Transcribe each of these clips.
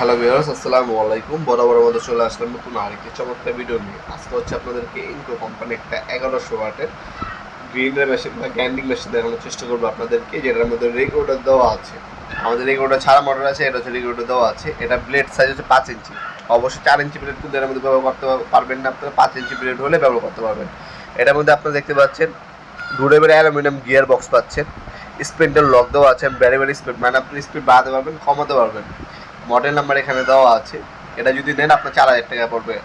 Hello viewers আসসালামু আলাইকুম। বড় বড় মধ্যে চলে আসলাম নতুন আরেকটি চমৎকার ভিডিও নিয়ে। আজকে হচ্ছে আপনাদেরকে ইনকো কোম্পানি একটা এগারোশো ওয়াটের গ্রিনের মেশিন বা গ্যান্ডিং মেশিন দেখানোর চেষ্টা করব আপনাদেরকে, যেটার মধ্যে রেগুলেটর দেওয়া আছে। আমাদের রেগুলেটর ছাড়া মোটর আছে, এটা হচ্ছে রেগুলেটর দেওয়া আছে। এটা ব্লেড সাইজ হচ্ছে পাঁচ ইঞ্চি। অবশ্যই চার ইঞ্চি ব্লেড কিন্তু এর মধ্যে ব্যবহার করতে পারবেন না আপনারা। পাঁচ ইঞ্চি ব্লেড হলে ব্যবহার করতে পারবেন। এটার মধ্যে আপনারা দেখতে পাচ্ছেন ডুরেবের অ্যালুমিনিয়াম গিয়ার বক্স পাচ্ছেন। স্প্রিন্টের লক দেওয়া আছে ভ্যারি ভ্যারি স্পিড মানে আপনি স্পিড বাড়াতে পারবেন, কমাতে পারবেন। মডেল নাম্বার এখানে দেওয়া আছে। এটা যদি নেন আপনার চার হাজার টাকা পড়বে।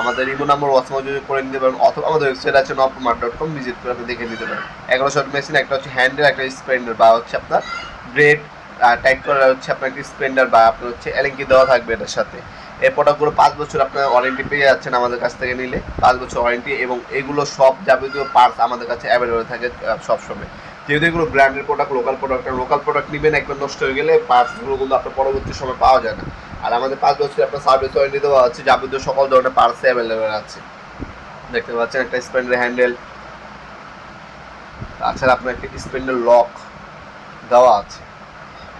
আমাদের ইমো নাম্বার ওয়াসমা যদি করে নিতে পারেন, অথবা আমাদের ওয়েবসাইট আছে নপমার ডট কম ভিজিট করে আপনি দেখে নিতে পারেন। এগারো শট মেশিন একটা হচ্ছে হ্যান্ডেল একটা স্প্লেন্ডার বা হচ্ছে আপনার ব্রেড টাইট করা হচ্ছে আপনার একটি স্প্লেন্ডার বা আপনার হচ্ছে এলিঙ্কি দেওয়া থাকবে এটার সাথে। এই প্রোডাক্টগুলো পাঁচ বছর আপনার ওয়ারেন্টি পেয়ে যাচ্ছেন আমাদের কাছ থেকে নিলে, পাঁচ বছর ওয়ারেন্টি এবং এগুলো সব যাবতীয় পার্টস আমাদের কাছে অ্যাভেলেবেল থাকে সবসময়। যেহেতু এগুলো ব্র্যান্ডের product local product local product নেবেন একবার নষ্ট হয়ে গেলে পার্টসগুলো কিন্তু আপনার পরবর্তী সময় পাওয়া যায় না। আর আমাদের পাঁচ বছর আপনার সার্ভিস ওয়ারেন্টি দেওয়া আছে, যাবতীয় সকল ধরনের পার্টস অ্যাভেলেবেল আছে। দেখতে পাচ্ছেন একটা স্পেন্ডার হ্যান্ডেল তাছাড়া আপনার একটা স্পেন্ডার লক দেওয়া আছে।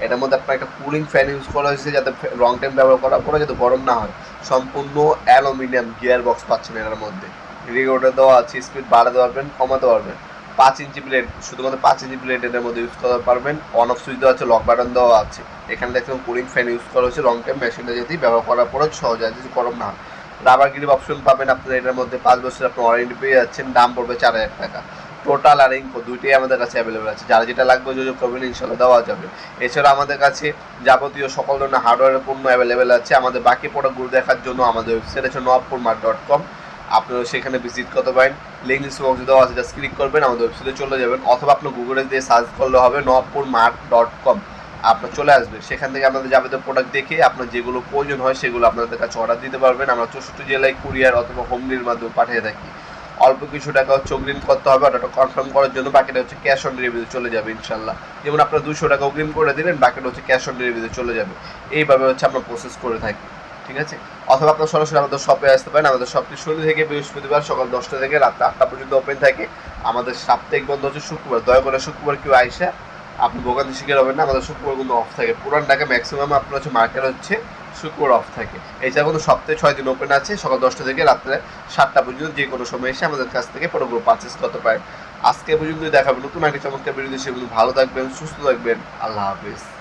এটার মধ্যে আপনার একটা কুলিং ফ্যান ইউজ করা হয়েছে, যাতে লং টাইম ব্যবহার করার পরে যাতে গরম না হয়। সম্পূর্ণ অ্যালুমিনিয়াম গিয়ার বক্স পাচ্ছেন এটার মধ্যে। রিগোটা দেওয়া আছে স্পিড বাড়াতে পারবেন, কমাতে পারবেন। পাঁচ ইঞ্চি প্লেট শুধুমাত্র পাঁচ ইঞ্চি প্লেট এটার মধ্যে ইউজ করতে পারবেন। অন অফ সুইচ দেওয়া আছে লক বাটন দেওয়া আছে। এখানে দেখলাম কুলিং ফ্যান ইউজ করা হয়েছে লং টাইম মেশিনটা যদি ব্যবহার করার পরে সহজ আছে গরম না রাবার গ্রিপ অপশন পাবেন আপনার, এটার মধ্যে পাঁচ বছর আপনি ওয়ারেন্টি পেয়ে যাচ্ছেন, দাম পড়বে চার হাজার টাকা। টোটাল আর ইনকো দুইটাই আমাদের কাছে অ্যাভেলেবেল আছে। যারা যেটা লাগবে যোগাযোগ করবেন ইনশাল্লাহ দেওয়া যাবে। এছাড়া আমাদের কাছে যাবতীয় সকল ধরনের হার্ডওয়্যারের পণ্য অ্যাভেলেবেল আছে। আমাদের বাকি প্রোডাক্টগুলো দেখার জন্য আমাদের ওয়েবসাইট আছে নবপুর মার্ট ডট কম আপনারা সেখানে ভিজিট করতে পারেন। লিঙ্ক ডিসক্রিপশন দেওয়া আছে জাস্ট ক্লিক করবেন, আমাদের ওয়েবসাইটে চলে যাবেন, অথবা আপনি গুগলে দিয়ে সার্চ করলে হবে নবপুর মার্ট ডট কম আপনার চলে আসবে সেখান থেকে আপনাদের যাবতীয় প্রোডাক্ট দেখে আপনার যেগুলো প্রয়োজন হয় সেগুলো আপনাদের কাছে অর্ডার দিতে পারবেন। আমরা চৌষট্টি জেলায় কুরিয়ার অথবা হোম ডেলিভারির মাধ্যমে পাঠিয়ে থাকি। অল্প কিছু টাকা হচ্ছে অগ্রিম করতে হবে অর্ডারটা কনফার্ম করার জন্য বাকিটা হচ্ছে ক্যাশ অন ডেলিভারিতে চলে যাবে ইনশাল্লাহ যেমন আপনার দুশো টাকা অগ্রিম করে দিলেন, বাকিটা হচ্ছে ক্যাশ অন ডেলিভারিতে চলে যাবে। এইভাবে হচ্ছে আমরা প্রসেস করে থাকি। ঠিক আছে? অথবা আপনার সরাসরি আমাদের শপে আসতে পারেন। আমাদের শপটি শনি থেকে বৃহস্পতিবার সকাল দশটা থেকে রাত আটটা পর্যন্ত ওপেন থাকে। আমাদের সাপ্তাহিক বন্ধ হচ্ছে শুক্রবার। দয়া করে শুক্রবার কেউ আইসা আপনি দোকানে শিখে হবেন না। আমাদের শুক্রবার কিন্তু অফ থাকে। পুরান ঢাকা ম্যাক্সিমাম আপনার হচ্ছে মার্কেট হচ্ছে শুক্রবার অফ থাকে। এছাড়া কিন্তু সপ্তাহে ছয় দিন ওপেন আছে। সকাল দশটা থেকে রাত্রে সাতটা পর্যন্ত যে কোনো সময় এসে আমাদের কাছ থেকে প্রোডাক্টগুলো পারচেস করতে পারেন। আজকে পর্যন্ত দেখাবেন নতুন একটা চমৎকার ভিডিও সেগুলো ভালো থাকবেন, সুস্থ থাকবেন। আল্লাহ হাফিজ।